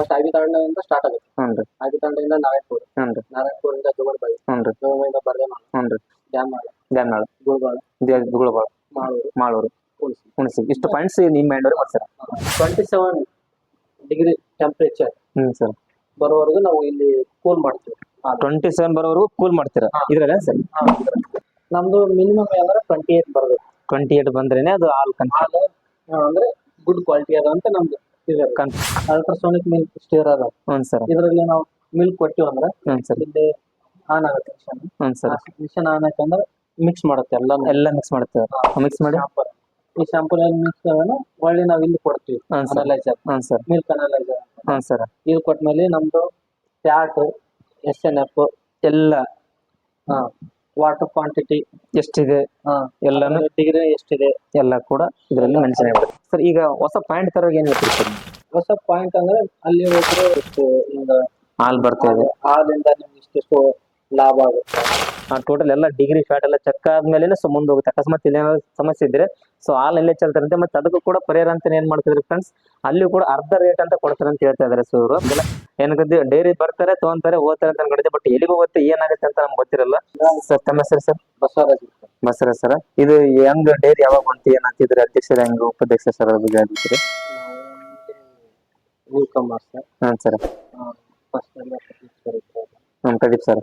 First ಆಗಿ ತಾಂಡದಿಂದ start ಆಗುತ್ತೆ. ಹ್ಞೂ ಐದು ತಾಂಡದಿಂದ ನಾರಾಯಣಪುರ. ಹ್ಞೂ ನಾರಾಯಣಪುರದಿಂದ ಜೋಗಡಬಾಯಿ ಹ್ಞೂ ಜೋಗಡಬಾಯಿಂದ ಬರ್ದೇಮಾಳ ಹ್ಞೂ ಡ್ಯಾಮ್ನಾಳ ದ್ಯಾಮನಾಳ. ಗುಳ್ಬಾಳ ಗುಳಬಾಳ ಮಾಳೂರು. ಮಾಳೂರು. ಹುಣಸಿ. ಇಷ್ಟು ಪಾಯಿಂಟ್ಸ್ ನಿಮ್ಮ ಮೈಂಡವ್ರಿಗೆ ಮಾಡ್ತೀರಾ twenty seven degree temperature hmm sir. ಬರೋವರೆಗೂ ನಾವು ಇಲ್ಲಿ ಕೂಲ್ ಮಾಡ್ತೀವಿ. ಟ್ವೆಂಟಿ ಸೆವೆನ್ ಬರೋವರೆಗೂ ಕೂಲ್ ಮಾಡ್ತೀರಾ. ಇದ್ರಲ್ಲ ಸರ್? ನಮ್ದು ಮಿನಿಮಮ್ ಅಂದ್ರೆ ಟ್ವೆಂಟಿ ಏಟ್ ಬರಬೇಕು ಟ್ವೆಂಟಿ ಏಟ್ ಬಂದ್ರೇನೆ ಅದು ಹಾಲು ಕನ್ ಹಾಲು ಅಂದ್ರೆ ಗುಡ್ ಕ್ವಾಲಿಟಿ ಅದ ಅಂತ ನಮ್ದು. ಕನ್ ಅಲ್ಟ್ರಾಸೋನಿಕ್ ಮಿಲ್ಕ್ ಸ್ಟೀರ್ ಅದ. ಹ್ಞೂ ಸರ್. ಇದರಲ್ಲಿ ನಾವು ಮಿಲ್ಕ್ ಕೊಟ್ಟಿವಿ ಅಂದ್ರೆ ಹ್ಞೂ ಸರ್. ಇಲ್ಲಿ ಆನ್ ಆಗುತ್ತೆ ಮಿಷನ್ ಹ್ಞೂ ಸರ್. ಮಿಷನ್ ಆನ್ ಆಯ್ತಂದ್ರೆ ಮಿಕ್ಸ್ ಮಾಡುತ್ತೆ ಎಲ್ಲ ಎಲ್ಲ ಮಿಕ್ಸ್ ಮಾಡುತ್ತೆ. ಮಿಕ್ಸ್ ಮಾಡಿ? ಈ ಶಾಂಪೂಲ್ ಮಿಕ್ಸ್ ಒಳ್ಳೆ ನಾವು ಇಲ್ಲಿ ಕೊಡ್ತೀವಿ. Sir. Analyser sir. Milk analyser ಹಾಂ ಸರ್. ಇದು ಕೊಟ್ಮೇಲೆ ನಮ್ದು ಫ್ಯಾಟ್ ಎಸ್ ಎನ್ ಎಫ್ ಎಲ್ಲ. ವಾಟರ್ ಕ್ವಾಂಟಿಟಿ ಎಷ್ಟಿದೆ? ಎಲ್ಲಾನು? ಡಿಗ್ರಿ ಎಷ್ಟಿದೆ? ಎಲ್ಲ ಕೂಡ ಇದರಲ್ಲಿ ಮೆನ್ಷನ್ ಆಗಿರುತ್ತೆ ಸರ್ ಈಗ ಹೊಸ ಪ್ಯಾಂಟ್ ತರೋಕೆ ಏನು ಹೇಳ್ತೀರಿ ಸರ್? ಹೊಸ ಪಾಯಿಂಟ್ ಅಂದ್ರೆ ಅಲ್ಲಿ ಹೋದ್ರೆ ಇಷ್ಟು ಹಾಲ್ ಬರ್ತಾ ಇದೆ ಹಾಲಿಂದ ನಿಮ್ಗೆ ಇಷ್ಟಿಷ್ಟು ಲಾಭ ಆಗುತ್ತೆ? ಟೋಟಲ್ ಎಲ್ಲ ಡಿಗ್ರಿ ಫ್ಯಾಟ್ ಎಲ್ಲ ಚೆಕ್ ಆದ್ಮೇಲೆ ಸೊ ಮುಂದೆ ಹೋಗುತ್ತೆ. ಅಕಸ್ಮಾತ್ ಇಲ್ಲೇನಾದ್ರು ಸಮಸ್ಯೆ ಇದ್ರೆ ಸೊ ಹಾಲ್ ಎಲ್ಲೇ ಚೆಲ್ತಾರಂತೆ ಮತ್ತೆ ಅದಕ್ಕೂ ಕೂಡ ಪರಿಹಾರ ಅಂತ ಏನ್ ಮಾಡ್ತಿದ್ರಿ ಫ್ರೆಂಡ್ಸ್ ಅಲ್ಲಿ ಕೂಡ ಅರ್ಧ ರೇಟ್ ಅಂತ ಕೊಡ್ತಾರೆ ಅಂತ ಹೇಳ್ತಾ ಇದಾರೆ ಸೊ ಇವರು ಏನಕ್ಕೆ ಡೈರಿ ಬರ್ತಾರೆ ತಗೊಂತಾರೆ ಹೋಗ್ತಾರೆ ಅಂತ ಅನ್ಕೊಂಡಿದ್ದೆ ಬಟ್ ಎಲ್ಲಿಗೆ ಹೋಗುತ್ತೆ ಏನಾಗುತ್ತೆ ಅಂತ ನಮ್ಗೆ ಗೊತ್ತಿರಲ್ಲ. ಸರ್ ತಮ್ಮ ಹೆಸರು ಸರ್? ಬಸವರಾಜ್ ಬಸವರಾಜ್ ಸರ್. ಇದು ಹೆಂಗ್ ಡೈರಿ ಯಾವಾಗ ಬಂತು ಏನಂತಿದ್ರೆ ಅಧ್ಯಕ್ಷರ ಹೆಂಗ್ ಉಪಾಧ್ಯಕ್ಷ ಸರ್ ಅದ್ರ ಬಗ್ಗೆ ಹೇಳ್ತೀರಿ? New sir. ಹಾಂ ಸರ್ ಫಸ್ಟ್ ಎಲ್ಲ ಇದ್ರು. ಹ್ಞೂ ಪ್ರದೀಪ್ ಸರ್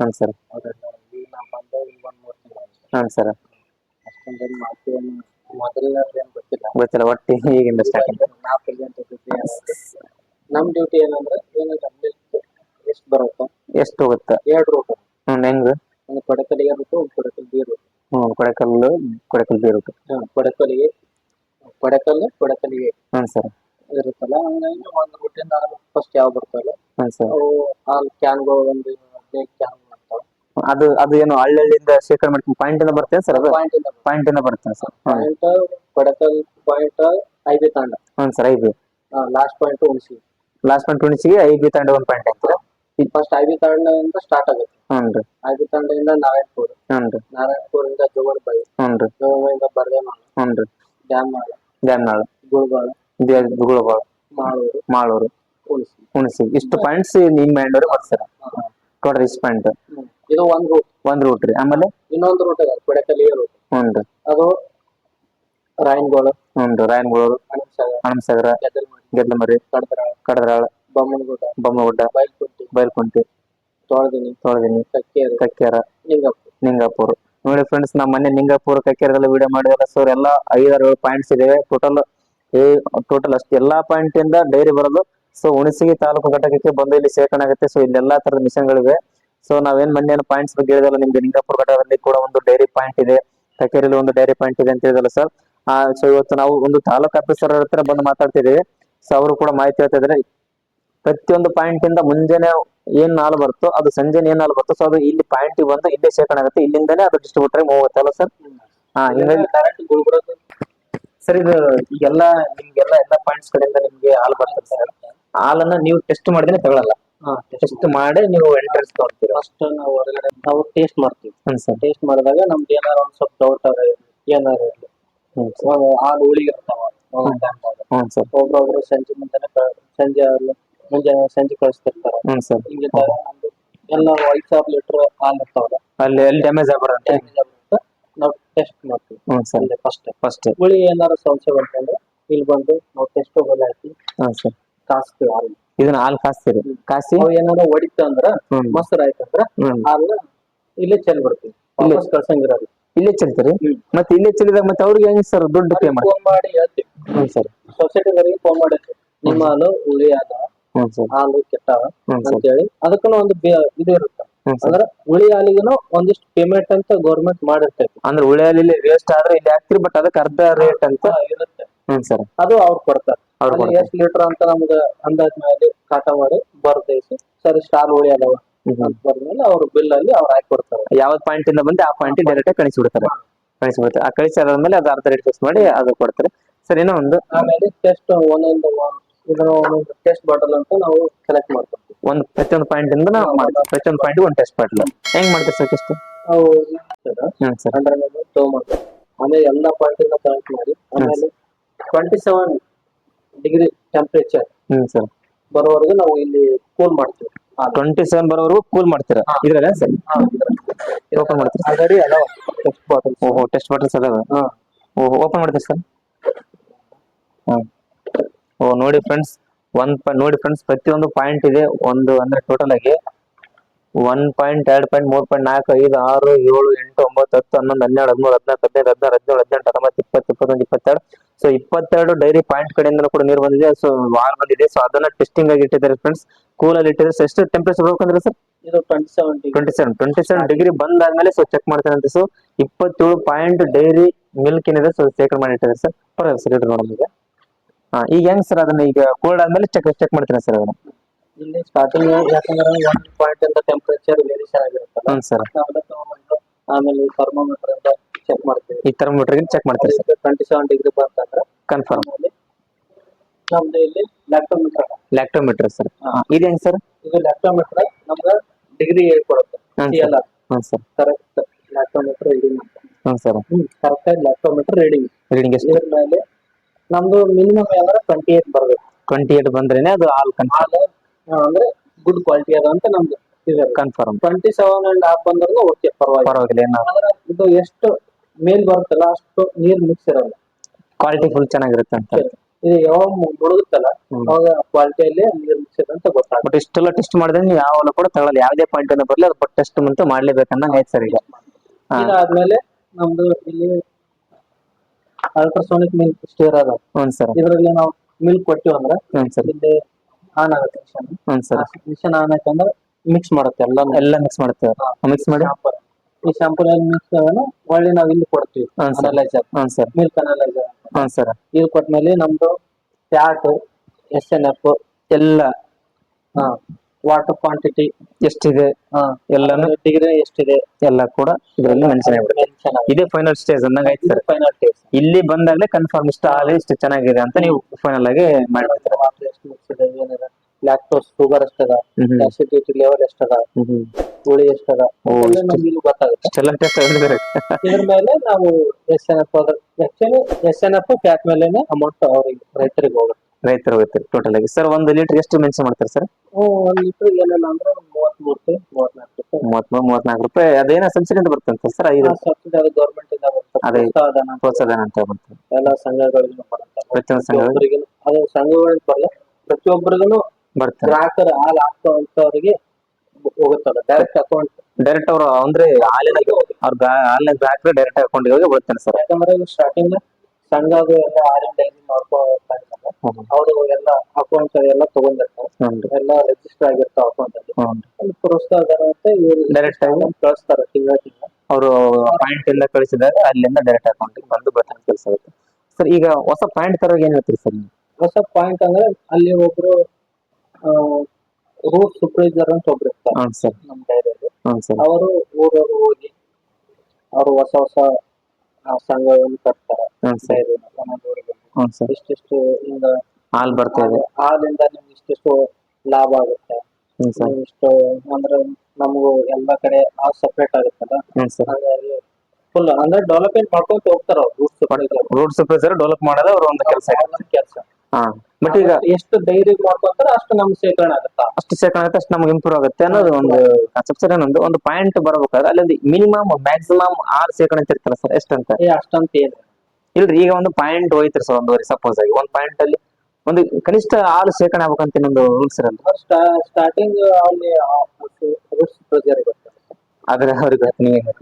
ಹಾಂ ಸರ್. ಅವರೆಲ್ಲ ಈಗ ನಾವು ಬಂದ ಈಗ ಒಂದು ಮೂರು ತಿಂಗಳು ಹಾಂ ಸರ್. ಅಷ್ಟೊಂದು ಮಾತೇನು ಮೊದಲಿನದೇನು ಗೊತ್ತಿಲ್ಲ. ಗೊತ್ತಿಲ್ಲ ಒಟ್ಟು ಈಗಿಂದ ಸ್ಟಾರ್ಟಿಂಗ್ ನಮ್ಮ ಡ್ಯೂಟಿ ಏನಂದ್ರೆ ಏನಿಲ್ಲ ಮಿಲ್ಕ್ ಎಷ್ಟು ಬರುತ್ತೆ? ಎಷ್ಟು ಹೋಗುತ್ತೆ? ಎರಡು ರೂಟ್ ಹ್ಞೂ ಹೆಂಗ್? ಒಂದು ಕೊಡಕಲಿಗೆ ರೂಟು ಒಂದು ಕೊಡಕಲ್ ಬಿ ರೂಟ್ ಹ್ಞೂ ಕೊಡಕಲ್ಲು ಕೊಡಕಲ್ ಬಿ ರೂಟ್ ಹಾಂ ಕೊಡಕಲಿಗೆ ಕೊಡಕಲ್ಲು ಕೊಡಕಲಿಗೆ ಹ್ಞೂ ಸರ್. ಇರುತ್ತಲ್ಲ ಹಂಗಾಗಿ ಒಂದು ರೂಟಿಂದ ಫಸ್ಟ್ ಯಾವ ಬರ್ತಲ್ಲ ಹ್ಞೂ ಸರ್. ಅವು ಹಾಲು ಕ್ಯಾನ್ಗಳು ಒಂದು ಹದಿನೈದು ಕ್ಯಾನ್ ಅದು ಅದು ಏನು ಹಳ್ಳಿಯಿಂದ ಶೇಖರಣೆ ಮಾಡ್ತೀನಿ ಪಾಯಿಂಟ್ ಇಂದ ಬರ್ತೇನೆ ಸರ್ ಅದು? ಪಾಯಿಂಟ್ ಇಂದ ಪಾಯಿಂಟ್ ಇಂದ ಬರ್ತೇನೆ sir? Point Kodekal point IB Tanda. ಹ್ಞೂ ಸರ್ ಐಬಿ. ಲಾಸ್ಟ್ ಪಾಯಿಂಟ್ ಉಣಿಸಿ ಲಾಸ್ಟ್ ಪಾಯಿಂಟ್ ಉಣಿಸಿಗೆ ಐಬಿ ತಾಂಡ ಒಂದು ಪಾಯಿಂಟ್ ಐತೆ ಈಗ ಫಸ್ಟ್ ಐಬಿ ತಾಂಡದಿಂದ ಸ್ಟಾರ್ಟ್ ಆಗುತ್ತೆ. ಹ್ಞೂ ರೀ. ಐಬಿ ತಾಂಡದಿಂದ ನಾರಾಯಣಪುರ. ಹ್ಞೂ ರೀ. ನಾರಾಯಣಪುರದಿಂದ ಬೈ ಹ್ಞೂ ರೀ. ಜೋಗಡಬಾಯಿಂದ ಬರ್ದೇಮಾಳ. ಹ್ಞೂ ರೀ. ಡ್ಯಾಮಾಳ ದ್ಯಾಮನಾಳು ಗುಳ್ಬಾಳ ಗುಳಬಾಳ ಮಾಳೂರು. ಮಾಳೂರು. ಉಳಿಸಿ ಹುಣಸಿ. ಇಷ್ಟು ಪಾಯಿಂಟ್ಸ್ ನಿಮ್ಮ ಮೈಂಡವ್ರಿಗೆ ಬರ್ತಾರೆ? ಟೋಟಲ್ ಇಷ್ಟು ಪಾಯಿಂಟ್ ಇದು ಒಂದ್ ರೂಟ್ ಒಂದು ರೂಟ್ ರೀ. ಆಮೇಲೆ? ಇನ್ನೊಂದು ರೂಟ್ ಇದೆ ಕೊಡಕಲಿಗೆ ರೂಟ್ ಹ್ಞೂ ರೀ. ಅದು ರಾಯನ್ಗೋಳು ಹ್ಞೂ ರೀ. ರಾಯನಗೂಳೂರು ಹಣಮಸಾಗರ ಗೆದ್ದಮರಿ ಗೆದ್ಲಮರಿ ಕಡದ್ರಾಳ. ಬೊಮ್ಮನಗುಡ್ಡ. ಬೊಮ್ಮನಗುಡ್ಡ ಬೈಲ್ಕುಂಟಿ ಬೈಲ್ಕುಂಟಿ ತೋಳದಿನಿ. ತೋಳದಿನಿ. ಕಕ್ಕೇರಿ. ನಿಂಗಾಪುರ ನಿಂಗಪ್ಪ. ನಿಂಗಾಪುರ್ ನೋಡಿ ಫ್ರೆಂಡ್ಸ್ ನಮ್ಮ ಮನೆ ನಿಂಗಾಪುರ ಕಕ್ಕೇರದಲ್ಲಿ ವಿಡಿಯೋ ಮಾಡಿದಾರೆ ಸರ್ ಎಲ್ಲ ಐದಾರು ಏಳು ಪಾಯಿಂಟ್ಸ್ ಇದೆ. ಟೋಟಲ್ ಟೋಟಲ್ ಅಷ್ಟು. ಎಲ್ಲಾ ಪಾಯಿಂಟ್ ಇಂದ ಡೈರಿ ಬರೋದು. ಸೊ ಹುಣಸಿಗೆ ತಾಲೂಕು ಘಟಕಕ್ಕೆ ಬಂದು ಇಲ್ಲಿ ಶೇಖರಣೆ ಆಗುತ್ತೆ. ಸೊ ಇಲ್ಲೆಲ್ಲಾ ತರದ ಮಿಷನ್ಗಳಿವೆ. ಸೊ ನಾವೇನ್ ಮೊನ್ನೆ ಪಾಯಿಂಟ್ಸ್ ಬಗ್ಗೆ ಹೇಳಿದಲ್ಲ ನಿಮ್ಗೆ ನಿಂಗಾಪುರ ಘಟಕದಲ್ಲಿ ಕೂಡ ಒಂದು ಡೈರಿ ಪಾಯಿಂಟ್ ಇದೆ. ಕಚೇರಿಯಲ್ಲಿ ಒಂದು ಡೈರಿ ಪಾಯಿಂಟ್ ಇದೆ ಅಂತ ಹೇಳಿದಲ್ಲ ಸರ್ ಆ ಸೊ ಇವತ್ತು ನಾವು ಒಂದು ತಾಲೂಕು ಆಫೀಸರ್ ಹತ್ರ ಬಂದು ಮಾತಾಡ್ತಿದ್ದೀವಿ. ಸೊ ಅವರು ಕೂಡ ಮಾಹಿತಿ ಹೇಳ್ತಾ ಇದ್ದಾರೆ. ಪ್ರತಿಯೊಂದು ಪಾಯಿಂಟ್ ಇಂದ ಮುಂಜಾನೆ ಏನ್ ಹಾಲು ಬರುತ್ತೋ ಅದು ಸಂಜೆ ಏನ್ ಹಾಲು ಬರುತ್ತೋ ಸೊ ಅದು ಇಲ್ಲಿ ಪಾಯಿಂಟ್ ಬಂದು ಇಲ್ಲೇ ಶೇಖರಣೆ ಆಗುತ್ತೆ. ಇಲ್ಲಿಂದಾನೇ ಅದು ಡಿಸ್ಟ್ರಿಬ್ಯೂಟರ್ ಹೋಗುತ್ತಲ್ಲ ಸರ್ ಹಾ ಹಿಂಗಾಗಿ ಸರ್ ಇದು ಈಗೆಲ್ಲ ನಿಮ್ಗೆಲ್ಲ ಎಲ್ಲ ಪಾಯಿಂಟ್ಸ್ ಕಡೆಯಿಂದ ನಿಮ್ಗೆ ಹಾಲು ಬರ್ತದೆ ಸರ್ ಹಾಲನ್ನ ನೀವು ಟೆಸ್ಟ್ ಮಾಡಿದ್ರೆ ತಗೊಳಲ್ಲ. ಟೆಸ್ಟ್ ಮಾಡಿ. ನೀವು ಎಂಟ್ರೆನ್ಸ್ ತಗೊಳ್ತೀರಾ. ಫಸ್ಟ್ ನಾವು ಹೊರಗಡೆ ನಾವು ಟೇಸ್ಟ್ ಮಾಡ್ತೀವಿ. ಹ್ಮ್ ಸರ್ ಟೇಸ್ಟ್ ಮಾಡಿದಾಗ ನಮ್ದು ಏನಾರ ಒಂದ್ ಸ್ವಲ್ಪ ಡೌಟ್ ಅದ ಏನಾರು ಇರಲಿ. ಹಾಲು ಉಳಿಗಿರ್ತಾವ ಒಬ್ಬೊಬ್ರು ಹ್ಮ್. ಸರ್ ಒಬ್ರೊಬ್ರು ಸಂಜೆ ಮುಂಜಾನೆ ಸಂಜೆ ಮುಂಜಾನೆ ಸಂಜೆ ಕಳಿಸ್ತಿರ್ತಾರ. ಹ್ಮ್ ಸರ್ ಹಿಂಗಿದ್ದಾಗ ನಮ್ದು ಎಲ್ಲ ಐದ್ ಸಾವಿರ ಲೀಟರ್ ಹಾಲು ಇರ್ತಾವಲ್ಲ. ಅಲ್ಲಿ ಎಲ್ಲಿ ಡ್ಯಾಮೇಜ್ ಆಗ್ಬಾರ್ದಂತ ನಾವು ಟೆಸ್ಟ್ ಮಾಡ್ತೀವಿ. Hmm sir. ಅಲ್ಲೇ ಫಸ್ಟ್ ಫಸ್ಟ್ ಹುಳಿ ಏನಾದ್ರು ಸಮಸ್ಯೆ ಬಂತಂದ್ರೆ ಇಲ್ಲಿ ಬಂದು ನಾವು ಟೆಸ್ಟ್ ಹೋಗಿ ಹಾಕಿ ಹ್ಮ್ ಸರ್. ಕಾಸ್ತೀವಿ ಹಾಲು ಇದನ್ನ ಹಾಲು ಕಾಸ್ತೀರಿ. ಕಾಸಿ ಅವು ಏನಾರ ಹೊಡಿತ ಅಂದ್ರ ಹ್ಮ್. ಮೊಸರು ಆಯ್ತಂದ್ರ ಹ್ಮ್. ಹಾಲ್ನ ಇಲ್ಲೇ ಚೆಲ್ ಬರ್ತೀವಿ ಇಲ್ಲೇ? ವಾಪಸ್ ಕಳ್ಸಂಗಿರಲ್ಲ. ಇಲ್ಲೇ ಚೆಲ್ತೀರಿ? ಹ್ಮ್. ಮತ್ತೆ ಇಲ್ಲೇ ಚೆಲ್ಲಿದಾಗ ಮತ್ತೆ ಅವ್ರಿಗೆ ಹೆಂಗ್ ಸರ್ ದುಡ್ಡು ಪೇ ಮಾಡಿ? ಫೋನ್ ಮಾಡಿ ಹೇಳ್ತೀವಿ. ಹ್ಮ್ ಸರ್. ಸೊಸೈಟಿದವರಿಗೆ ಫೋನ್ ಮಾಡಿರ್ತೀವಿ. ನಿಮ್ಮ ಹಾಲು ಹುಳಿ ಅದ ಹ್ಮ್ ಸರ್. ಹಾಲು ಕೆಟ್ಟ ಅಂತ ಹೇಳಿ ಅಂತೇಳಿ ಅದಕ್ಕೂ ಒಂದು ಬೇ- ಇದು ಇರುತ್ತೆ. ಅಂದ್ರ ಉಳಿ ಹಾಲಿಗೂ ಒಂದಿಷ್ಟು ಪೇಮೆಂಟ್ ಅಂತ ಗೌರ್ಮೆಂಟ್ ಮಾಡಿರ್ತೈತಿ ಅಂದ್ರೆ ಹಾಲಿಲಿ ವೇಸ್ಟ್ ಆದ್ರೆ ಇಲ್ಲಿ ಹಾಕ್ತಿರಿ ಬಟ್ ಅದಕ್ಕೆ ಅರ್ಧ ರೇಟ್ ಅಂತ? ಇರುತ್ತೆ. Hmm sir. ಅದು ಅವ್ರು ಕೊಡ್ತಾರೆ. ಎಷ್ಟ್ ಲೀಟರ್ ಅಂತ ನಮ್ಗೆ ಅಂದಾಜ್ ಮೇಲೆ ಕಾಟ ಮಾಡಿ ಬರ್ದೇಸಿ ಸರಿ ಸ್ಟಾಲ್ ಉಳಿ ಅದಾವ. ಬರ್ದ್ಮೇಲೆ ಅವ್ರ ಬಿಲ್ ಅಲ್ಲಿ ಅವ್ರು ಹಾಕಿ ಕೊಡ್ತಾರೆ. ಯಾವ ಪಾಯಿಂಟ್ ಇಂದ ಬಂದು ಆ ಪಾಯಿಂಟ್ ಡೈರೆಕ್ಟ್ ಕಳಿಸಿ ಬಿಡ್ತಾರೆ ಕಳಿಸಿ ಬಿಡ್ತಾರೆ ಆ ಕಳಿಸಿ ಅದಾದ್ಮೇಲೆ ಅದು ಅರ್ಧ ರೇಟ್ ಫಿಕ್ಸ್ ಮಾಡಿ ಅದು ಕೊಡ್ತಾರೆ. ಸರ್ ಇನ್ನೂ ಒಂದು ಆಮೇಲೆ ಟೆಸ್ಟ್ ಒಂದೊಂದು ಇದನ್ನ ಟೆಸ್ಟ್ ಬಾಟಲ್ ಅಂತ ನಾವು ಸೆಲೆಕ್ಟ್ ಮಾಡ್ತೀವಿ ಒಂದು ಪ್ರತಿಯೊಂದು ಪಾಯಿಂಟ್ ಇಂದ ನಾವು ಮಾಡ್ತೀವಿ. ಪ್ರತಿಯೊಂದು ಪಾಯಿಂಟ್ ಒಂದು ಟೆಸ್ಟ್ ಬಾಟಲ್ ಹೆಂಗ್ ಮಾಡ್ತೀವಿ. ಸರ್ ಟೆಸ್ಟ್ ಹ್ಮ್ ಸರ್ ಆಮೇಲೆ ಎಲ್ಲ ಪಾಯಿಂಟ್ ಇಂದ ಕಲೆಕ್ಟ್ ಮಾಡಿ ಆಮೇಲೆ twenty seven degree temperature hmm sir ಬರೋವರೆಗೂ ನಾವು ಇಲ್ಲಿ ಕೂಲ್ ಮಾಡ್ತೀವಿ. ಟ್ವೆಂಟಿ ಸೆವೆನ್ ಬರೋವರೆಗೂ ಕೂಲ್ ಮಾಡ್ತೀರಾ? ಇದ್ರಲ್ಲ ಸರ್ ಓಪನ್ ಮಾಡ್ತೀರಾ ಆಲ್ರೆಡಿ ಅದಾವ ಟೆಸ್ಟ್ ಬಾಟಲ್ ಓಹೋ ಟೆಸ್ಟ್ ಬಾಟಲ್ಸ್ ಅದಾವ? ಹಾ. ಓಹೋ ಓಪನ್ ಮಾಡ್ತೀರಾ ಸರ್ ಹ್ಮ್ ಓ ನೋಡಿ ಫ್ರೆಂಡ್ಸ್ ಒಂದ್ ನೋಡಿ ಫ್ರೆಂಡ್ಸ್ ಪ್ರತಿಯೊಂದು ಪಾಯಿಂಟ್ ಇದೆ ಒಂದು ಅಂದ್ರೆ ಟೋಟಲ್ ಆಗಿ ಒನ್ ಪಾಯಿಂಟ್ ಎರಡು ಪಾಯಿಂಟ್ ಮೂರ್ ಪಾಯಿಂಟ್ ನಾಲ್ಕು ಐದು ಆರು ಏಳು ಎಂಟು ಒಂಬತ್ತು ಹತ್ತು ಹನ್ನೊಂದು ಹನ್ನೆರಡು ಹದಿಮೂರು ಹದಿನಾಲ್ಕು ಹದಿನೈದು ಹದಿನಾರು ಹದಿನೇಳು ಹದಿನೆಂಟು ಹತ್ತೊಂಬತ್ತು ಇಪ್ಪತ್ತು ಇಪ್ಪತ್ತೊಂದು ಇಪ್ಪತ್ತೆರಡು. ಸೊ ಇಪ್ಪತ್ತೆರಡು ಡೈರಿ ಪಾಯಿಂಟ್ ಕಡೆಯಿಂದ ಕೂಡ ನೀರು ಬಂದಿದೆ. ಸೊ ವಾಲ್ ಬಂದಿದೆ. ಸೊ ಅದನ್ನ ಟೆಸ್ಟಿಂಗ್ ಆಗಿ ಇಟ್ಟಿದ್ದಾರೆ ಫ್ರೆಂಡ್ಸ್ ಕೂಲ್ ಅಲ್ಲಿ ಇಟ್ಟಿದ್ದಾರೆ. ಸೊ ಎಷ್ಟು ಟೆಂಪರೇಚರ್ ಹೋಗ್ಬೇಕಂದ್ರೆ ಸರ್ ಇದು twenty seven twenty seven twenty seven degree ಬಂದಾದ್ಮೇಲೆ ಸೊ ಚೆಕ್ ಮಾಡ್ತಾರೆ ಅಂತ ಸೊ ಇಪ್ಪತ್ತೇಳು ಪಾಯಿಂಟ್ ಡೈರಿ ಮಿಲ್ಕ್ ಏನಿದೆ ಸೊ ಶೇಖರ್ ಮಾಡಿ ಇಟ್ಟಿದ್ದಾರೆ ಸರ್ ಪರವಾಗಿಲ್ಲ ಸರ್ ಇಡ್ರಿ ನೋಡೋಣ ಈಗ ಹಾ ಹೆಂಗ್ ಸರ್ ಅದನ್ನ ಈಗ ಕೋಲ್ಡ್ ಆದ್ಮೇಲೆ ಚೆಕ್ ಚೆಕ್ ಮಾಡ್ತೀನಿ ಸರ್ ಅದನ್ನ? ಇಲ್ಲಿ ಸ್ಟಾರ್ಟಿಂಗ್ ಯಾಕಂದ್ರೆ ಒನ್ ಪಾಯಿಂಟ್ ಅಂತ ಟೆಂಪರೇಚರ್ ವೇರಿಯೇಷನ್ ಆಗಿರುತ್ತಲ್ಲ. ಹ್ಞೂ ಸರ್ ಆಮೇಲೆ ಥರ್ಮೋಮೀಟರ್ ಇಂದ ಚೆಕ್ ಮಾಡ್ತೀವಿ. ಈ ಥರ್ಮೋಮೀಟರ್ಗೆ ಚೆಕ್ ಮಾಡ್ತೀರಿ ಸರ್ ಟ್ವೆಂಟಿ ಸೆವೆನ್ ಡಿಗ್ರಿ ಬಂತಂದ್ರೆ ಕನ್ಫರ್ಮ್ ನಮ್ದು ಇಲ್ಲಿ ಲ್ಯಾಕ್ಟೋಮೀಟರ್ ಲ್ಯಾಕ್ಟೋಮೀಟರ್ ಸರ್ ಇದು ಹೆಂಗ್ ಸರ್ ಇದು ಲ್ಯಾಕ್ಟೋಮೀಟರ್ ನಮ್ಗೆ degree ಹೇಳ್ಕೊಡುತ್ತೆ C sir correct lactometer reading ಹ್ಞೂ sir correct lactometer reading reading ಎಷ್ಟು? ಮೇಲೆ ನಮ್ದು ಮಿನಿಮಮ್ ಅಂದ್ರೆ ಟ್ವೆಂಟಿ ಏಟ್ ಬರ್ಬೇಕು. ಟ್ವೆಂಟಿ ಏಟ್ ಬಂದ್ರೇನೆ ಅದು ಆಲ್ ಕನ್ಫರ್ಮ್ ಹಾಲು ಅಂದ್ರೆ ಗುಡ್ ಕ್ವಾಲಿಟಿ ಅದ ಅಂತ ನಮ್ದು ಇದೆ. Confirm twenty seven and half ಬಂದ್ರೂ ಓಕೆ ಪರವಾಗಿಲ್ಲ. ಪರವಾಗಿಲ್ಲ ಏನು ಆದ್ರೆ ಇದು ಎಷ್ಟು ಮೇಲ್ ಬರುತ್ತಲ್ಲ ಅಷ್ಟು ನೀರ್ ಮಿಕ್ಸ್ ಇರಲ್ಲ. ಕ್ವಾಲಿಟಿ ಫುಲ್ ಚೆನ್ನಾಗಿರುತ್ತೆ ಅಂತ. ಇದು ಯಾವಾಗ ಮುಳುಗುತ್ತಲ್ಲ. ಅವಾಗ ಕ್ವಾಲಿಟಿಯಲ್ಲಿ ನೀರ್ ಮಿಕ್ಸ್ ಇದೆ ಅಂತ ಗೊತ್ತಾಗುತ್ತೆ. ಬಟ್ ಇಷ್ಟೆಲ್ಲ ಟೆಸ್ಟ್ ಮಾಡಿದ್ರೆ ನೀವು ಯಾವಾಗ ಕೂಡ ತಗೊಳ್ಳಲ್ಲ. ಯಾವುದೇ ಪಾಯಿಂಟ್ ಅನ್ನ ಬರಲಿ ಅದು ಬಟ್ ಟೆಸ್ಟ್ ಮುಂತ ಮಾಡ್ಲೇಬೇಕನ್ನಂಗೆ ಆಯ್ತು ಸರ್ ಈಗ. ಇದಾದ್ಮೇಲೆ ನಮ್ದು ಇಲ್ಲಿ ಅಲ್ಟ್ರಾಸೋನಿಕ್ ಮಿಲ್ಕ್ ಸ್ಟೇರ್ ಅದ. ಹ್ಞೂ ಸರ್. ಇದರಲ್ಲಿ ನಾವು ಮಿಲ್ಕ್ ಕೊಟ್ಟಿವಿ ಅಂದ್ರೆ ಹ್ಞೂ ಸರ್. ಇಲ್ಲಿ ಆನ್ ಆಗುತ್ತೆ ಮಿಷನ್ ಹ್ಞೂ ಸರ್. ಮಿಷನ್ ಆನ್ ಆಯ್ತಂದ್ರೆ ಮಿಕ್ಸ್ ಮಾಡುತ್ತೆ ಎಲ್ಲ ಎಲ್ಲ ಮಿಕ್ಸ್ ಮಾಡುತ್ತೆ. ಮಿಕ್ಸ್ ಮಾಡಿ? ಈ ಶಾಂಪೂ ಅಲ್ಲಿ ಮಿಕ್ಸ್ ಒಳ್ಳೆ ನಾವು ಇಲ್ಲಿ ಕೊಡ್ತೀವಿ. Analyser sir. ಮಿಲ್ಕ್ ಅನಲೈಸರ್ ಹ್ಞೂ ಸರ್. ಇದು ಕೊಟ್ಮೇಲೆ ನಮ್ದು ಫ್ಯಾಟ್ ಎಸ್ ಎನ್ ಎಫ್ ಎಲ್ಲ. ವಾಟರ್ ಕ್ವಾಂಟಿಟಿ ಎಷ್ಟಿದೆ? ಎಲ್ಲಾನು ಡಿಗ್ರಿ ಎಷ್ಟಿದೆ? ಎಲ್ಲ ಕೂಡ ಇದರಲ್ಲಿ ಮೆನ್ಷನ್ ಆಗ್ಬಿಡುತ್ತೆ. ಇದೇ ಫೈನಲ್ ಸ್ಟೇಜ್ ಅಂದಂಗ ಆಯ್ತು ಸರ್. ಫೈನಲ್ ಸ್ಟೇಜ್ ಇಲ್ಲಿ ಬಂದಾಗಲೇ ಕನ್ಫರ್ಮ್ ಇಷ್ಟ ಹಾಲು ಇಷ್ಟು ಚೆನ್ನಾಗಿದೆ ಅಂತ ನೀವು ಫೈನಲ್ ಆಗಿ ಮಾಡ್ಬಿಡ್ತೀರ ಲ್ಯಾಕ್ಟೋಸ್ ಶುಗರ್ ಎಷ್ಟದ? ಹ್ಮ್. ಲೆವೆಲ್ ಎಷ್ಟದ. ಹುಳಿ ಎಷ್ಟದ. ಗೊತ್ತಾಗುತ್ತೆ. ಇಷ್ಟೆಲ್ಲ ಟೆಸ್ಟ್ ಹೇಳಿದ್ರೆ ಇದ್ರ ಮೇಲೆ ನಾವು S N F actually S N F fat ಮೇಲೆನೆ ಅಮೌಂಟ್ ಅವ್ರಿಗೆ ರೈತರಿಗೆ ಹೋಗುತ್ತೆ. ರೈತರು ಹೋಗ್ತಾರೆ ಟೋಟಲ್ ಆಗಿ. ಸರ್ ಒಂದು ಲೀಟರ್ ಎಷ್ಟು ಮೆನ್ಷನ್ ಮಾಡ್ತಾರೆ ಸರ್ ಒಂದ್ ಲೀಟರ್ ಏನಿಲ್ಲ ಅಂದ್ರೆ ಮೂವತ್ಮೂರು ಮೂವತ್ನಾಲ್ಕು ರೂಪಾಯಿ ಮೂವತ್ಮೂರು ಮೂವತ್ನಾಲ್ಕು ರೂಪಾಯಿ. ಅದೇನೋ ಸಬ್ಸಿಡಿ ಅಂತ ಬರ್ತಂತ ಸರ್ ಐದು ಸಬ್ಸಿಡಿ ಅದು ಗೌರ್ಮೆಂಟ್ ಇಂದ. ಪ್ರೋತ್ಸಾಹಧನ ಅಂತ. ಬರ್ತದೆ. ಎಲ್ಲ ಸಂಘಗಳಿಗೂ ಬರುತ್ತೆ? ಪ್ರತಿಯೊಂದು ಸಂಘ ಪ್ರತಿಯೊಬ್ಬರಿಗೂ ಅದು ಸಂಘಗಳಿಗೆ ಬರಲ್ಲ. ಪ್ರತಿಯೊಬ್ಬರಿಗೂ ಬರ್ತದೆ. ಗ್ರಾಹಕರ ಹಾಲು ಹಾಕುವಂತವರಿಗೆ ಹೋಗುತ್ತಲ್ಲ ಡೈರೆಕ್ಟ್ ಅಕೌಂಟ್ ಡೈರೆಕ್ಟ್ ಅವರು ಅಂದ್ರೆ ಹಾಲಿನ ಅವ್ರ ಹಾಲಿನ ಗ್ರಾಹಕರು ಡೈರೆಕ್ಟ್ ಅಕೌಂಟ್ ಹೋಗಿ ಬೀಳ್ತಾನೆ ಸರ್ ಯಾಕಂದ್ರೆ ಸ್ಟಾರ್ಟಿಂಗ್ ಸಂಘ ಅದು ಎಲ್ಲ ಹಾಲಿನ ಡೈರಿ ಇರ್ತಾರೆ ಅವರು ಎಲ್ಲ ಅಕೌಂಟ್ ಎಲ್ಲ ತಗೊಂಡಿರ್ತಾರೆ ಎಲ್ಲ ರಿಜಿಸ್ಟರ್ ಆಗಿರ್ತಾವ ಅಕೌಂಟ್ ಅಲ್ಲಿ. ಪ್ರೋತ್ಸಾಹ ಇವರು ಡೈರೆಕ್ಟ್ ಆಗಿ? ಕಳಿಸ್ತಾರೆ ತಿಂಗಳ ತಿಂಗಳ ಅವರು ಪಾಯಿಂಟ್ ಎಲ್ಲ ಕಳಿಸಿದಾಗ ಅಲ್ಲಿಂದ ಡೈರೆಕ್ಟ್ ಅಕೌಂಟಿಗೆ ಬಂದು ಬರ್ತಾನೆ ಕೆಲಸ ಆಗುತ್ತೆ ಸರ್ ಈಗ ಹೊಸ ಪಾಯಿಂಟ್ ತರೋಕೆ ಏನ್ ಹೇಳ್ತೀರಿ ಸರ್ ಹೊಸ ಪಾಯಿಂಟ್ ಅಂದ್ರೆ ಅಲ್ಲಿ ಒಬ್ರು ರೂಟ್ ಸೂಪರ್ವೈಸರ್ ಅಂತ ಒಬ್ರು ಇರ್ತಾರೆ. ಸರ್. ನಮ್ಮ ಡೈರಿಯಲ್ಲಿ. ಅವರು ಊರವರು ಹೋಗಿ ಅವರು ಹೊಸ ಹೊಸ ಸಂಘಗಳನ್ನು ಸಂಘವನ್ನು ಕಟ್ತಾರೆ. ಡೈರಿ ಒಂದೊಂದು ಊರಿಗೆ. ಹ್ಞೂ ಸರ್ ಇಷ್ಟಿಷ್ಟು ಹಿಂಗ ಹಾಲು ಬರ್ತಾ ಇದೆ. ಹಾಲಿಂದ ನಿಮ್ಗೆ ಇಷ್ಟಿಷ್ಟು ಲಾಭ ಆಗುತ್ತೆ. ಹ್ಞೂ ಸರ್ ಇಷ್ಟು ಅಂದ್ರೆ ನಮಗೂ ಎಲ್ಲಾ ಕಡೆ ಹಾಲು ಸಪ್ರೇಟ್ ಆಗುತ್ತಲ್ಲ? ಹ್ಞೂ ಸರ್ ಹಾಗಾಗಿ ಫುಲ್ ಅಂದ್ರೆ ಡೆವಲಪ್ಮೆಂಟ್ ಮಾಡ್ಕೊಂತ ಹೋಗ್ತಾರ ರೂಟ್ಸ್ ರೂಟ್ಸ್ ಸೂಪರ್ವೈಸರ್ ಡೆವಲಪ್ ಮಾಡೋದು ಅವ್ರ ಒಂದು ಕೆಲಸ ಕೆಲಸ. ಹಾ. ಬಟ್ ಈಗ ಎಷ್ಟು ಡೈರಿ ಮಾಡ್ಕೊಂತಾರ ಅಷ್ಟು ನಮ್ಗೆ ಶೇಖರಣೆ ಆಗುತ್ತಾ? ಅಷ್ಟು ಶೇಖರಣೆ ಆಗುತ್ತೆ ಅಷ್ಟು ನಮ್ಗೆ ಇಂಪ್ರೂವ್ ಆಗುತ್ತೆ ಅನ್ನೋದು ಒಂದು ಕಾನ್ಸೆಪ್ಟ್ ಒಂದು ಒಂದು ಪಾಯಿಂಟ್ ಬರಬೇಕಾದ್ರೆ ಅಲ್ಲಿ ಮಿನಿಮಮ್ ಮ್ಯಾಕ್ಸಿಮಮ್ ಆರು ಶೇಖರಣೆ ಅಂತ ಇರ್ತಾರ ಸರ್ ಎಷ್ಟಂತ? ಏ ಅಷ್ಟಂತ ಏನು ಇಲ್ರಿ ಈಗ ಒಂದು ಪಾಯಿಂಟ್ ಹೋಯ್ತ್ರಿ ಸರ್ ಒಂದುವರೆ ಸಪೋಸ್ ಆಗಿ. ಒಂದ್ ಪಾಯಿಂಟ್ ಅಲ್ಲಿ ಒಂದು ಕನಿಷ್ಠ ಹಾಲು ಶೇಖರಣೆ ಆಗ್ಬೇಕಂತ ಇನ್ನೊಂದು ರೂಲ್ಸ್ ಇರಲ್ಲ ಸ್ಟಾರ್ಟಿಂಗ್ ಅಲ್ಲಿ ಅವ್ರಿಗೆ ನೀವು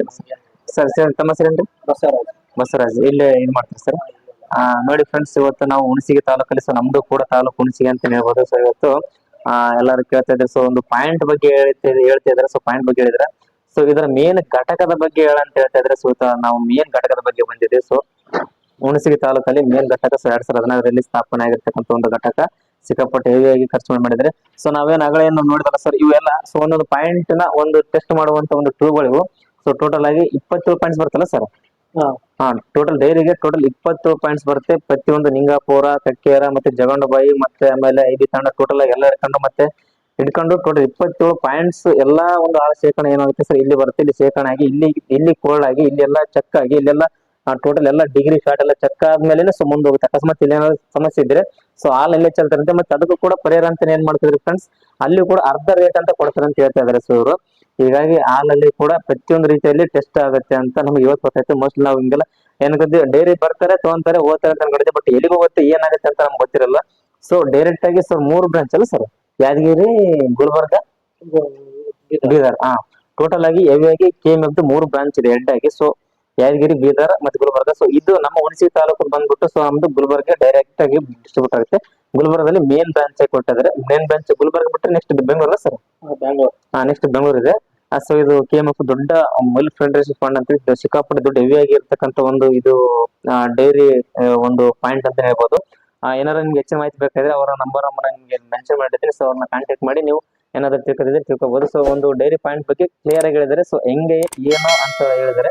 ಸರ್ ಸರ್ ತಮ್ಮ ಹೆಸರೇನ್ರಿ ಬಸವರಾಜ್. ಬಸವರಾಜ್ ಇಲ್ಲೇ ಏನ್ ಮಾಡ್ತಾರೆ ಸರ್ ಆ ನೋಡಿ ಫ್ರೆಂಡ್ಸ್ ಇವತ್ತು ನಾವು ಹುಣಸಿಗೆ ತಾಲೂಕಲ್ಲಿ ಸೊ ನಮ್ದು ಕೂಡ ತಾಲೂಕು ಹುಣಸಿಗೆ ಅಂತ ಹೇಳ್ಬೋದು ಸೊ ಇವತ್ತು. ಆ ಎಲ್ಲರೂ ಕೇಳ್ತಾ ಇದ್ರೆ ಸೊ ಒಂದು ಪಾಯಿಂಟ್ ಬಗ್ಗೆ ಹೇಳ್ತಾ ಹೇಳ್ತಾ ಇದ್ದಾರೆ. ಸೊ ಪಾಯಿಂಟ್ ಬಗ್ಗೆ ಹೇಳಿದ್ರೆ ಸೊ ಇದರ ಮೇನ್ ಘಟಕದ ಬಗ್ಗೆ ಹೇಳಂತ ಹೇಳ್ತಾ ಇದ್ರೆ ಸೊ ನಾವು ಮೇನ್ ಘಟಕದ ಬಗ್ಗೆ ಬಂದಿದ್ದೀವಿ. ಸೊ ಹುಣಸಿಗೆ ತಾಲೂಕಲ್ಲಿ ಮೇಲ್ ಘಟಕ ಎರಡ್ ಸಾವಿರದ ಹದಿನಾರರಲ್ಲಿ ಸ್ಥಾಪನೆ ಆಗಿರ್ತಕ್ಕಂಥ ಒಂದು ಘಟಕ ಸಿಕ್ಕಾಪಟ್ಟೆ ಹೆವಿಯಾಗಿ ಖರ್ಚು ಮಾಡಿದ್ರೆ ಸೊ ನಾವೇನು ಅಗಳೆಯನ್ನು ನೋಡಿದಲ್ಲ ಸರ್ ಇವೆಲ್ಲ ಸೊ ಒಂದೊಂದು ಪಾಯಿಂಟ್ನ ಒಂದು ಟೆಸ್ಟ್ ಮಾಡುವಂತ ಒಂದು ಟ್ಯೂಬ್ಗಳಿವು ಸೊ ಟೋಟಲ್ ಆಗಿ ಇಪ್ಪತ್ತೇಳು ಪಾಯಿಂಟ್ಸ್ ಬರ್ತಲ್ಲ ಸರ್ ಹಾ. ಟೋಟಲ್ ಡೈರಿಗೆ ಟೋಟಲ್ ಇಪ್ಪತ್ತು ಪಾಯಿಂಟ್ಸ್ ಬರುತ್ತೆ. ಪ್ರತಿಯೊಂದು ನಿಂಗಾಪುರ ಕಕ್ಕೇರ ಮತ್ತೆ ಜಗಂಡಬಾಯಿ ಮತ್ತೆ ಆಮೇಲೆ ಐದು ತಂಡ ಟೋಟಲ್ ಆಗಿ ಎಲ್ಲ ಹಿಡ್ಕೊಂಡು ಮತ್ತೆ ಹಿಡ್ಕೊಂಡು ಟೋಟಲ್ ಇಪ್ಪತ್ತೇಳು ಪಾಯಿಂಟ್ಸ್ ಎಲ್ಲಾ ಒಂದು ಆಳ ಶೇಖರಣೆ ಏನಾಗುತ್ತೆ ಸರ್ ಇಲ್ಲಿ ಬರುತ್ತೆ. ಇಲ್ಲಿ ಶೇಖರಣೆ ಆಗಿ ಇಲ್ಲಿ ಇಲ್ಲಿ ಕೋಲ್ಡ್ ಆಗಿ ಇಲ್ಲಿ ಎಲ್ಲ ಚೆಕ್ ಆಗಿ ಇಲ್ಲೆಲ್ಲ ಟೋಟಲ್ ಎಲ್ಲ ಡಿಗ್ರಿ ಶಾರ್ಟ್ ಎಲ್ಲ ಚೆಕ್ ಆದ್ಮೇಲೆ ಸೊ ಮುಂದೆ ಹೋಗುತ್ತೆ ಅಕಸ್ಮಾತ್ ಇಲ್ಲಿ ಸಮಸ್ಯೆ ಇದ್ರೆ ಸೊ ಹಾಲ್ ಎಲ್ಲೇ ಚೆಲ್ತಾರಂತೆ. ಮತ್ತೆ ಅದಕ್ಕೂ ಕೂಡ ಪರಿಹಾರ ಅಂತ ಏನ್ ಮಾಡ್ತಿದ್ರು ಫ್ರೆಂಡ್ಸ್ ಅಲ್ಲಿ ಕೂಡ ಅರ್ಧ ರೇಟ್ ಅಂತ ಕೊಡ್ತಾರೆ ಅಂತ ಹೇಳ್ತಾ ಇದಾರೆ ಸೊ ಇವರು ಹೀಗಾಗಿ ಹಾಲಲ್ಲಿ ಕೂಡ ಪ್ರತಿಯೊಂದು ರೀತಿಯಲ್ಲಿ ಟೆಸ್ಟ್ ಆಗುತ್ತೆ ಅಂತ ನಮ್ಗೆ ಇವತ್ತು ಗೊತ್ತಾಯ್ತು. ಮೋಸ್ಟ್ಲಿ ನಾವು ಹಿಂಗೆಲ್ಲ ಏನಕ್ಕೆ ಡೈರಿ ಬರ್ತಾರೆ, ತಗೊಂತಾರೆ, ಓದ್ತಾರೆ ಅಂತ ಅನ್ಕೊಂಡಿದ್ದೆ ಬಟ್ ಎಲ್ಲಿಗೆ ಹೋಗುತ್ತೆ ಏನಾಗುತ್ತೆ ಅಂತ ನಮ್ಗೆ ಗೊತ್ತಿರಲ್ಲ. ಸೊ ಡೈರೆಕ್ಟ್ ಆಗಿ ಸರ್ ಮೂರು ಬ್ರಾಂಚ್ ಅಲ್ಲ ಸರ್ ಯಾದಗಿರಿ, ಗುಲ್ಬರ್ಗ, ಬೀದರ್. ಹಾ ಟೋಟಲ್ ಆಗಿ ಹೆವಿ ಆಗಿ ಕೆ ಎಂ ಮೂರು ಬ್ರಾಂಚ್ ಇದೆ ಹೆಡ್ ಆಗಿ. ಸೊ ಯಾದಗಿರಿ ಬೀದರ್ ಮತ್ತೆ ಗುಲ್ಬರ್ಗ. ಸೊ ಇದು ನಮ್ಮ ಹುಣಸಿ ತಾಲೂಕು ಬಂದ್ಬಿಟ್ಟು ಸೊ ನಮ್ದು ಗುಲ್ಬರ್ಗ ಡೈರೆಕ್ಟ್ ಆಗಿ ಡಿಸ್ಟ್ರಿಬ್ಯೂಟ್ ಆಗುತ್ತೆ. ಗುಲ್ಬರ್ಗದಲ್ಲಿ ಮೇನ್ ಬ್ರಾಂಚ್ ಆಗಿ ಕೊಟ್ಟಿದ್ದಾರೆ. ಮೇನ್ ಬ್ರಾಂಚ್ ಗುಲ್ಬರ್ಗ ಬಿಟ್ಟರೆ ನೆಕ್ಸ್ಟ್ ಬೆಂಗಳೂರು ಸರ್ ಬೆಂಗಳೂರು. ಹಾ ನೆಕ್ಸ್ಟ್ ಬೆಂಗಳೂರು ಇದೆ. ಸೊ ಇದು ಕೆ ಎಂ ಎಫ್ ದೊಡ್ಡ ಮಿಲ್ಕ್ ಫೆಡರೇಷನ್ ಫಂಡ್ ಅಂತ ಸಿಕ್ಕಾಪಟ್ಟೆ ದೊಡ್ಡ ಹೆವಿ ಆಗಿರ್ತಕ್ಕಂಥ ಒಂದು ಇದು ಡೈರಿ ಒಂದು ಪಾಯಿಂಟ್ ಅಂತ ಹೇಳ್ಬೋದು. ಏನಾದ್ರು ನಿಮ್ಗೆ ಹೆಚ್ಚಿನ ಮಾಹಿತಿ ಬೇಕಾದ್ರೆ ಅವರ ನಂಬರ್ ನಿಮಗೆ ಮೆನ್ಷನ್ ಮಾಡಿದ್ರೆ ಸೊ ಅವ್ರನ್ನ ಕಾಂಟ್ಯಾಕ್ಟ್ ಮಾಡಿ ನೀವು ಏನಾದ್ರು ತಿಳ್ಕೊಂಡಿದ್ರೆ ತಿಳ್ಕೊಬಹುದು ಸೊ ಒಂದು ಡೈರಿ ಪಾಯಿಂಟ್ ಬಗ್ಗೆ ಕ್ಲಿಯರ್ ಆಗಿ ಹೇಳಿದರೆ ಸೊ ಹೆಂಗೆ ಏನೋ ಅಂತ ಹೇಳಿದರೆ